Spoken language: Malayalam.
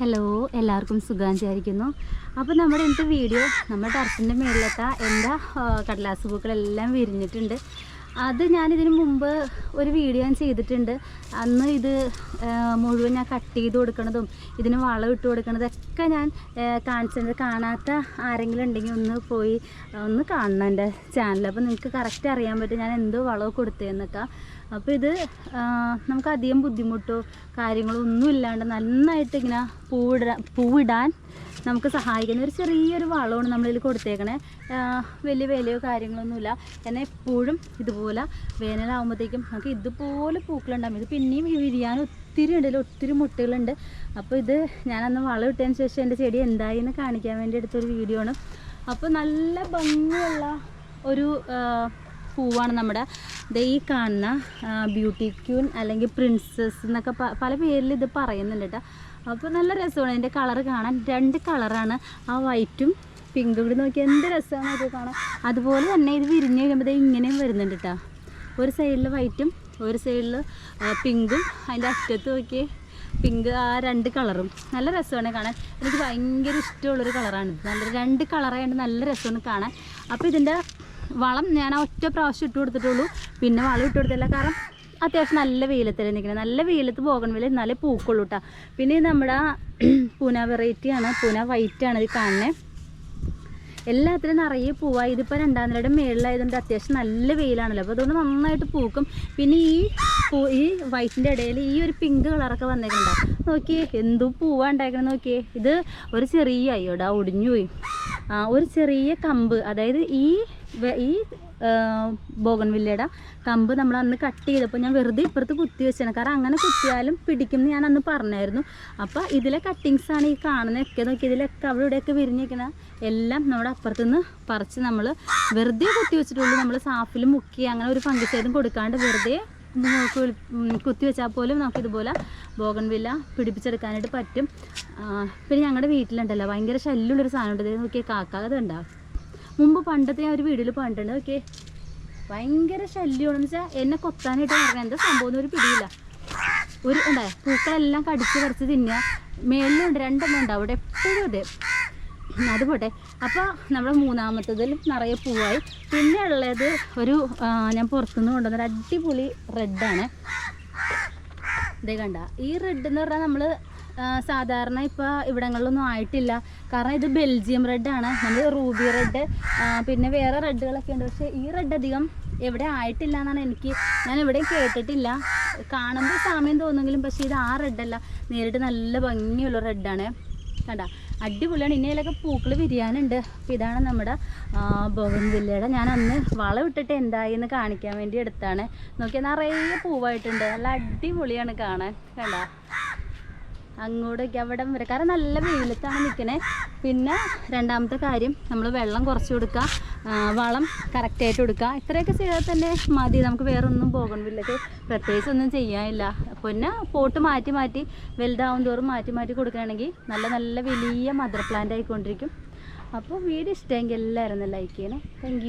ഹലോ എല്ലാവർക്കും സുഖം വിചാരിക്കുന്നു അപ്പോൾ നമ്മുടെ ഇന്നത്തെ വീഡിയോ നമ്മുടെ ടെറസിന്റെ മേളിലത്തെ എന്റെ കടലാസ് പൂക്കളെല്ലാം വിരിഞ്ഞിട്ടുണ്ട്. അത് ഞാനിതിന് മുമ്പ് ഒരു വീഡിയോ ഞാൻ ചെയ്തിട്ടുണ്ട്. അന്ന് ഇത് മുഴുവൻ ഞാൻ കട്ട് ചെയ്ത് കൊടുക്കണതും ഇതിന് വളം ഇട്ട് കൊടുക്കണതൊക്കെ ഞാൻ കാണിച്ചിട്ടുണ്ട്. കാണാത്ത ആരെങ്കിലും ഉണ്ടെങ്കിൽ ഒന്ന് പോയി ഒന്ന് കാണണം എന്റെ ചാനൽ അപ്പോൾ നിങ്ങൾക്ക് കറക്റ്റ് അറിയാൻ പറ്റും ഞാൻ എന്തോ വളമോ കൊടുത്തതെന്നൊക്കെ അപ്പോൾ ഇത് നമുക്ക് അധികം ബുദ്ധിമുട്ടോ കാര്യങ്ങളോ ഒന്നും ഇല്ലാണ്ട് നന്നായിട്ട് ഇങ്ങനെ പൂവിടാൻ പൂവിടാൻ നമുക്ക് സഹായിക്കുന്ന ഒരു ചെറിയൊരു വളമാണ് നമ്മളിതിൽ കൊടുത്തേക്കണേ. വലിയ വിലയോ കാര്യങ്ങളൊന്നുമില്ല. എന്നാൽ എപ്പോഴും ഇതുപോലെ വേനലാകുമ്പോഴത്തേക്കും നമുക്ക് ഇതുപോലെ പൂക്കളുണ്ടാകും. ഇത് പിന്നെയും വിരിയാൻ ഒത്തിരി ഉണ്ട് ഒത്തിരി മുട്ടകളുണ്ട്. അപ്പോൾ ഇത് ഞാനന്ന് വളം ഇട്ടതിന് ശേഷം എന്റെ ചെടി എന്തായി എന്ന് കാണിക്കാൻ വേണ്ടി എടുത്തൊരു വീഡിയോ ആണ്. അപ്പോൾ നല്ല ഭംഗിയുള്ള ഒരു പൂവാണ് നമ്മുടെ ദേ ഈ കാണുന്ന ബ്യൂട്ടി ക്യൂൻ അല്ലെങ്കിൽ പ്രിൻസസ് എന്നൊക്കെ പല പേരിൽ ഇത് പറയുന്നുണ്ട് കേട്ടോ. അപ്പോൾ നല്ല രസമാണ്. അതിന്റെ കളർ കാണാൻ രണ്ട് കളറാണ് ആ വൈറ്റും പിങ്കും കൂടി നോക്കി എന്ത് രസമാണ് ഇത് കാണാൻ. അതുപോലെ തന്നെ ഇത് വിരിഞ്ഞ് കഴിയുമ്പോൾ ഇങ്ങനെയും വരുന്നുണ്ട് കേട്ടോ ഒരു സൈഡിൽ വൈറ്റും ഒരു സൈഡിൽ പിങ്കും അതിന്റെ അറ്റത്ത് നോക്കി പിങ്ക് ആ രണ്ട് കളറും നല്ല രസമാണ് കാണാൻ. എനിക്ക് ഭയങ്കര ഇഷ്ടമുള്ളൊരു കളറാണ് നല്ല രണ്ട് കളറായതുകൊണ്ട് നല്ല രസമാണ് കാണാൻ. അപ്പോൾ ഇതിന്റെ വളം ഞാൻ ഒറ്റ പ്രാവശ്യം ഇട്ട് കൊടുത്തിട്ടുള്ളൂ. പിന്നെ വളം ഇട്ട് കൊടുത്തില്ല കാരണം അത്യാവശ്യം നല്ല വെയിലത്തിൽ നിൽക്കുന്നത് നല്ല വെയിലത്ത് വില എന്നാലേ പൂക്കുള്ളൂ കേട്ടോ പിന്നെ നമ്മുടെ പൂന വെറൈറ്റിയാണ് പൂന വൈറ്റ് ആണ് ഇത് കാണുന്നത് എല്ലാത്തിനും നിറയെ പൂവാ. ഇതിപ്പോൾ രണ്ടാം നിലയുടെ മേളിലായതുകൊണ്ട് അത്യാവശ്യം നല്ല വെയിലാണല്ലോ. അപ്പോൾ അതുകൊണ്ട് നന്നായിട്ട് പൂക്കും. പിന്നെ ഈ പൂ ഈ വൈറ്റിന്റെ ഇടയിൽ ഈ ഒരു പിങ്ക് കളറൊക്കെ വന്നേക്കുന്നുണ്ടോ നോക്കിയേ. എന്തു പൂവാ ഉണ്ടാക്കണം നോക്കിയേ. ഇത് ഒരു ചെറിയ അയ്യോടാ ഒടിഞ്ഞു പോയി ഒരു ചെറിയ കമ്പ്. അതായത് ഈ ഈ ബോഗൺവില്ലയുടെ കമ്പ് നമ്മൾ അന്ന് കട്ട് ചെയ്തപ്പോൾ ഞാൻ വെറുതെ ഇപ്പുറത്ത് കുത്തി വെച്ചാണ്. കാരണം അങ്ങനെ കുത്തിയാലും പിടിക്കും ഞാൻ അന്ന് പറഞ്ഞായിരുന്നു. അപ്പോൾ ഇതിലെ കട്ടിങ്സ് ആണ് ഈ കാണുന്നതൊക്കെ നോക്കി ഇതിലൊക്കെ അവിടെ ഇവിടെയൊക്കെ വിരിഞ്ഞിരിക്കുന്ന എല്ലാം നമ്മുടെ അപ്പുറത്തുനിന്ന് പറിച്ച് നമ്മൾ വെറുതെ കുത്തി വെച്ചിട്ടുള്ളൂ. നമ്മൾ സാഫിൽ മുക്കി അങ്ങനെ ഒരു ഫംഗിസൈഡും കൊടുക്കാണ്ട് വെറുതെ കുത്തി വെച്ചാൽ പോലും നമുക്ക് ഇതുപോലെ ബോഗൺവില്ല പിടിപ്പിച്ചെടുക്കാനായിട്ട് പറ്റും. പിന്നെ ഞങ്ങളുടെ വീട്ടിലുണ്ടല്ലോ. ഭയങ്കര ശല്യമുള്ളൊരു സാധനം ഉണ്ട് നോക്കിയാൽ കാക്കാതെ അതുണ്ടാവും മുമ്പ് പണ്ടത്തെ ഞാൻ ഒരു വീഡിയോയിൽ പണ്ടുണ്ട് ഓക്കെ? ഭയങ്കര ശല്യമാണെന്ന് വെച്ചാൽ എന്നെ കൊത്താനായിട്ട് പറഞ്ഞാൽ എന്താ സംഭവം ഒരു പിടിയില്ല. ഒരു എന്താ പൂക്കളെല്ലാം കടിച്ച് പറിച്ച് തിന്നുക. മേളിലുണ്ട് രണ്ടെണ്ണം ഉണ്ട് അവിടെ എപ്പോഴും അതെ അത് പോട്ടെ അപ്പോൾ നമ്മുടെ മൂന്നാമത്തതിൽ നിറയെ പൂവായി. പിന്നെ ഉള്ളത് ഒരു ഞാൻ പുറത്തുനിന്ന് കൊണ്ടുവന്നൊരു അടിപൊളി റെഡാണ് ഇതേ കണ്ട ഈ റെഡ് എന്ന് പറഞ്ഞാൽ നമ്മൾ സാധാരണ ഇപ്പോൾ ഇവിടങ്ങളിലൊന്നും ആയിട്ടില്ല. കാരണം ഇത് ബെൽജിയം റെഡാണ് നമ്മൾ റൂബി റെഡ് പിന്നെ വേറെ റെഡുകളൊക്കെ ഉണ്ട്. പക്ഷേ ഈ റെഡ് അധികം എവിടെ ആയിട്ടില്ല എന്നാണ് എനിക്ക് ഞാൻ എവിടെയും കേട്ടിട്ടില്ല. കാണുമ്പോൾ സാമ്യം തോന്നുമെങ്കിലും പക്ഷേ ഇത് ആ റെഡല്ല നേരിട്ട് നല്ല ഭംഗിയുള്ള റെഡാണ് കണ്ട? അടിപൊളിയാണ്. ഇനി അതിലൊക്കെ പൂക്കൾ വിരിയാനുണ്ട്. അപ്പോൾ ഇതാണ് നമ്മുടെ ബോഗൻവില്ലയുടെ ഞാൻ അന്ന് വളം ഇട്ടിട്ട് എന്തായി എന്ന് കാണിക്കാൻ വേണ്ടി എടുത്താണ്. നോക്കിയാൽ നിറയെ പൂവായിട്ടുണ്ട്. നല്ല അടിപൊളിയാണ് കാണാൻ. കണ്ട? അങ്ങോട്ടേക്ക് അവിടെ വരെ. കാരണം നല്ല വെയിലത്താണ് നിൽക്കണേ പിന്നെ രണ്ടാമത്തെ കാര്യം നമ്മൾ വെള്ളം കുറച്ച് കൊടുക്കുക. വളം കറക്റ്റായിട്ട് കൊടുക്കുക. ഇത്രയൊക്കെ ചെയ്താൽ തന്നെ മതി. നമുക്ക് വേറെ ഒന്നും പോകണമില്ലൊക്കെ പ്രത്യേകിച്ച് ഒന്നും ചെയ്യാനില്ല. പിന്നെ പോട്ട് മാറ്റി മാറ്റി വലുതാവും തോറും മാറ്റി മാറ്റി കൊടുക്കുകയാണെങ്കിൽ നല്ല നല്ല വലിയ മദർ പ്ലാന്റ് ആയിക്കൊണ്ടിരിക്കും. അപ്പോൾ വീഡിയോ ഇഷ്ടമെങ്കിൽ എല്ലാവരും ലൈക്ക് ചെയ്യണേ. താങ്ക്